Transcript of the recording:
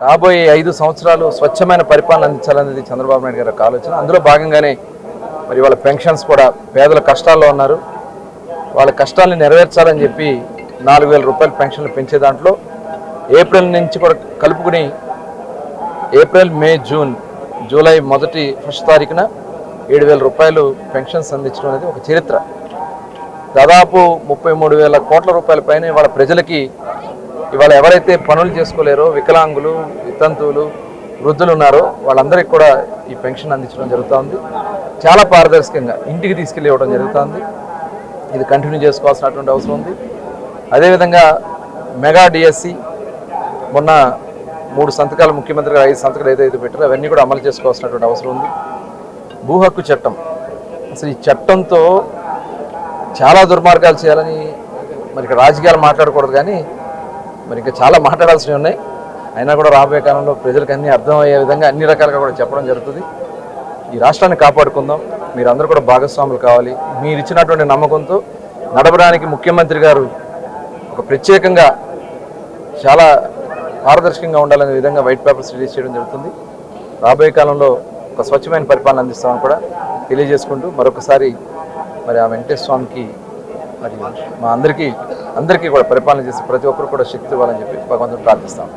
రాబోయే ఐదు సంవత్సరాలు స్వచ్ఛమైన పరిపాలన అందించాలనేది చంద్రబాబు నాయుడు గారి ఆలోచన. అందులో భాగంగానే మరి వాళ్ళ పెన్షన్స్ కూడా పేదల కష్టాల్లో ఉన్నారు. వాళ్ళ కష్టాలను నెరవేర్చాలని చెప్పి నాలుగు వేల రూపాయల పెన్షన్లు పెంచే దాంట్లో ఏప్రిల్ నుంచి కూడా కలుపుకుని ఏప్రిల్ మే జూన్ జూలై మొదటి ఫస్ట్ తారీఖున ఏడు వేల రూపాయలు పెన్షన్స్ అందించడం అనేది ఒక చరిత్ర. దాదాపు ముప్పై మూడు వేల కోట్ల రూపాయల పైన వాళ్ళ ప్రజలకి ఇవాళ ఎవరైతే పనులు చేసుకోలేరో వికలాంగులు వితంతువులు వృద్ధులు ఉన్నారో వాళ్ళందరికీ కూడా ఈ పెన్షన్ అందించడం జరుగుతుంది. చాలా పారదర్శకంగా ఇంటికి తీసుకెళ్ళి ఇవ్వడం జరుగుతుంది. ఇది కంటిన్యూ చేసుకోవాల్సినటువంటి అవసరం ఉంది. అదేవిధంగా మెగా డిఎస్సి మొన్న మూడు సంతకాలు ముఖ్యమంత్రి గారు ఐదు సంతకాలు ఏదైతే పెట్టారో అవన్నీ కూడా అమలు చేసుకోవాల్సినటువంటి అవసరం ఉంది. భూ హక్కు చట్టం. అసలు ఈ చట్టంతో చాలా దుర్మార్గాలు చేయాలని మరి ఇక్కడ రాజకీయాలు మాట్లాడకూడదు కానీ మరి ఇంకా చాలా మాట్లాడాల్సినవి ఉన్నాయి. అయినా కూడా రాబోయే కాలంలో ప్రజలకు అన్ని అర్థమయ్యే విధంగా అన్ని రకాలుగా కూడా చెప్పడం జరుగుతుంది. ఈ రాష్ట్రాన్ని కాపాడుకుందాం. మీరందరూ కూడా భాగస్వాములు కావాలి. మీరు ఇచ్చినటువంటి నమ్మకంతో నడపడానికి ముఖ్యమంత్రి గారు ఒక ప్రత్యేకంగా చాలా పారదర్శకంగా ఉండాలనే విధంగా వైట్ పేపర్స్ రిలీజ్ చేయడం జరుగుతుంది. రాబోయే కాలంలో ఒక స్వచ్ఛమైన పరిపాలన అందిస్తామని కూడా తెలియజేసుకుంటూ మరొకసారి మరి ఆ వెంకటేశ్వర స్వామికి మరి మా అందరికీ అందరికీ కూడా పరిపాలన చేసి ప్రతి ఒక్కరు కూడా శక్తి ఇవ్వాలని చెప్పి భగవంతుని ప్రార్థిస్తాం.